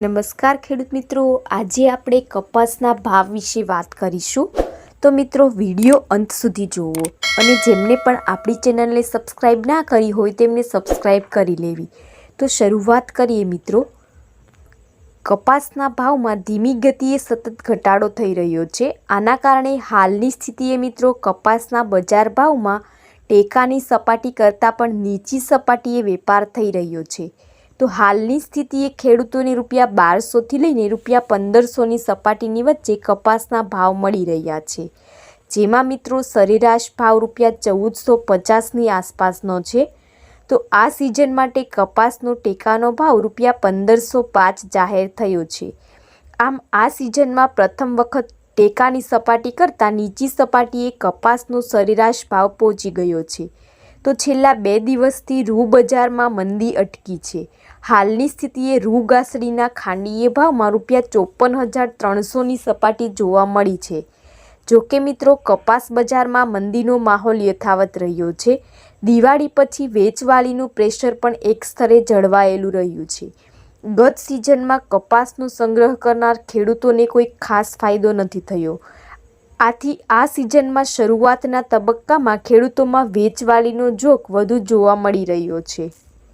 નમસ્કાર ખેડૂત મિત્રો. આજે આપણે કપાસના ભાવ વિશે વાત કરીશું. તો મિત્રો, વીડિયો અંત સુધી જુઓ અને જેમને પણ આપણી ચેનલને સબસ્ક્રાઈબ ના કરી હોય તેમને સબસ્ક્રાઈબ કરી લેવી. તો શરૂઆત કરીએ મિત્રો. કપાસના ભાવમાં ધીમી ગતિએ સતત ઘટાડો થઈ રહ્યો છે. આના કારણે હાલની સ્થિતિએ મિત્રો, કપાસના બજાર ભાવમાં ટેકાની સપાટી કરતાં પણ નીચી સપાટીએ વેપાર થઈ રહ્યો છે. તો હાલની સ્થિતિએ ખેડૂતોને રૂપિયા બારસોથી લઈને રૂપિયા પંદરસોની સપાટીની વચ્ચે કપાસના ભાવ મળી રહ્યા છે. જેમાં મિત્રો સરેરાશ ભાવ રૂપિયા ચૌદસો પચાસની આસપાસનો છે. તો આ સિઝન માટે કપાસનો ટેકાનો ભાવ રૂપિયા પંદરસો પાંચ જાહેર થયો છે. આમ આ સિઝનમાં પ્રથમ વખત ટેકાની સપાટી કરતાં નીચી સપાટીએ કપાસનો સરેરાશ ભાવ પહોંચી ગયો છે. તો છેલ્લા બે દિવસથી રૂ બજારમાં મંદી અટકી છે. હાલની સ્થિતિએ રૂ ગાસડીના ખાંડીએ ભાવમાં રૂપિયા ચોપન હજાર ત્રણસોની સપાટી જોવા મળી છે. જોકે મિત્રો, કપાસ બજારમાં મંદીનો માહોલ યથાવત રહ્યો છે. દિવાળી પછી વેચવાળીનું પ્રેશર પણ એક સ્તરે જળવાયેલું રહ્યું છે. ગત સિઝનમાં કપાસનો સંગ્રહ કરનાર ખેડૂતોને કોઈ ખાસ ફાયદો નથી થયો. આથી આ સિઝનમાં શરૂઆતના તબક્કામાં ખેડૂતોમાં વેચવાલીનો જોક વધુ જોવા મળી રહ્યો છે.